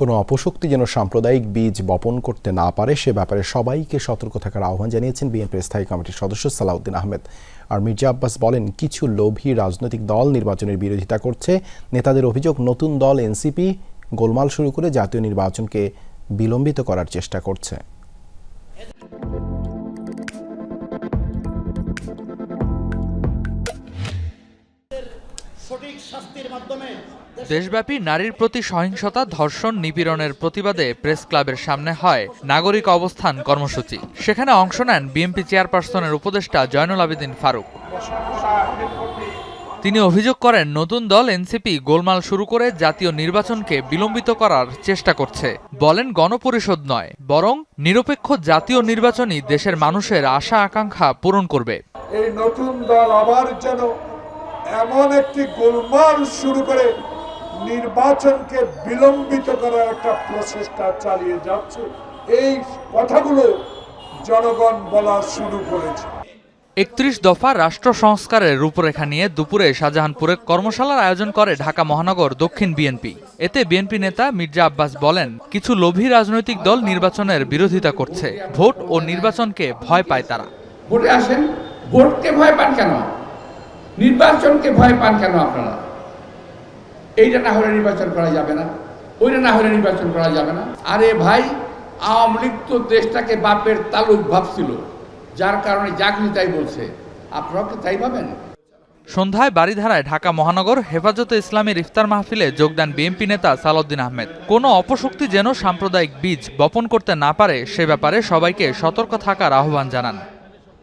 কোনো অপশক্তি যেন সাম্প্রদায়িক বীজ বপন করতে না পারে, সে ব্যাপারে সবাইকে সতর্ক থাকার আহ্বান জানিয়েছেন বিএনপির স্থায়ী কমিটির সদস্য সালাউদ্দিন আহমেদ। আর মির্জা আব্বাস বলেন, কিছু লোভী রাজনৈতিক দল নির্বাচনের বিরোধিতা করছে। নেতাদের অভিযোগ, নতুন দল এনসিপি গোলমাল শুরু করে জাতীয় নির্বাচনকে বিলম্বিত করার চেষ্টা করছে। দেশব্যাপী নারীর প্রতি সহিংসতা ধর্ষণ নিপীড়নের প্রতিবাদে প্রেস ক্লাবের সামনে হয় নাগরিক অবস্থান কর্মসূচি। সেখানে অংশ নেন বিএনপি চেয়ারপারসনের উপদেষ্টা জয়নুল আবেদিন ফারুক। তিনি অভিযোগ করেন নতুন দল এনসিপি গোলমাল শুরু করে জাতীয় নির্বাচনকে বিলম্বিত করার চেষ্টা করছে। বলেন গণপরিষদ নয় বরং নিরপেক্ষ জাতীয় নির্বাচনই দেশের মানুষের আশা আকাঙ্ক্ষা পূরণ করবে। এই নতুন দল আবার যেন এমন একটি গোলমাল শুরু করে নির্বাচনকে বিলম্বিত করার একটা প্রচেষ্টা চালিয়ে যাচ্ছে। এই কথাগুলো জনগণ বলা শুরু করেছে। একত্রিশ দফা রাষ্ট্র সংস্কারের রূপরেখা নিয়ে দুপুরে শাহজাহানপুরে কর্মশালার আয়োজন করে ঢাকা মহানগর দক্ষিণ বিএনপি। এতে বিএনপি নেতা মির্জা আব্বাস বলেন কিছু লোভী রাজনৈতিক দল নির্বাচনের বিরোধিতা করছে। ভোট ও নির্বাচনকে ভয় পায় তারা। ভোটে আসেন ভোটকে ভয় পান কেন? নির্বাচনকে ভয় পান কেন আপনারা? এইটা না হলে নির্বাচন করা যাবে না। ওইটা না হলে নির্বাচন করা যাবে না। আরে ভাই, আওয়ামী লীগ তো দেশটাকে বাপের তালুক ভাবছিল। যার কারণে কিছু তাই বলছে। আপনারাও কি তাই ভাবেন? সন্ধ্যায় বাড়িধারায় ঢাকা মহানগর হেফাজতে ইসলামের ইফতার মাহফিলে যোগ দেন বিএনপি নেতা সালাউদ্দিন আহমেদ। কোনো অপশক্তি যেন সাম্প্রদায়িক বীজ বপন করতে না পারে সে ব্যাপারে সবাইকে সতর্ক থাকার আহ্বান জানান।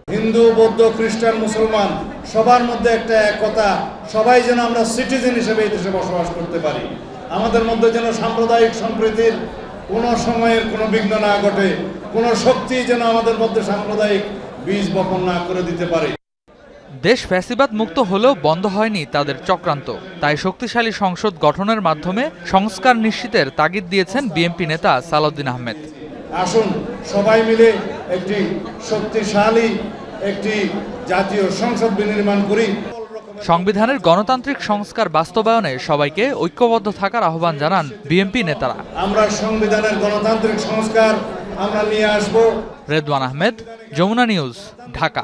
হিন্দু বৌদ্ধ খ্রিস্টান মুসলমান সবার মধ্যে একটা একতা সবাই যেন আমরা সিটিজেন হিসেবে এই দেশে বসবাস করতে পারি। আমাদের মধ্যে যেন সাম্প্রদায়িক সম্প্রীতির কোনো সময়ের কোনো বিঘ্ন না ঘটে কোনো শক্তি যেন আমাদের মধ্যে সাম্প্রদায়িক বীজ বপন না করে দিতে পারে। দেশ ফ্যাসিবাদ মুক্ত হলেও বন্ধ হয়নি তাদের চক্রান্ত। তাই শক্তিশালী সংসদ গঠনের মাধ্যমে সংস্কার নিশ্চিতের তাগিদ দিয়েছেন বিএনপি নেতা সালাউদ্দিন আহমেদ। আসুন সবাই মিলে একটি শক্তিশালী একটি জাতীয় সংসদ বিনির্মাণ করি। সংবিধানের গণতান্ত্রিক সংস্কার বাস্তবায়নে সবাইকে ঐক্যবদ্ধ থাকার আহ্বান জানান বিএনপি নেতারা। আমরা সংবিধানের গণতান্ত্রিক সংস্কার আমরা নিয়ে আসব। রেদওয়ান আহমেদ যমুনা নিউজ ঢাকা।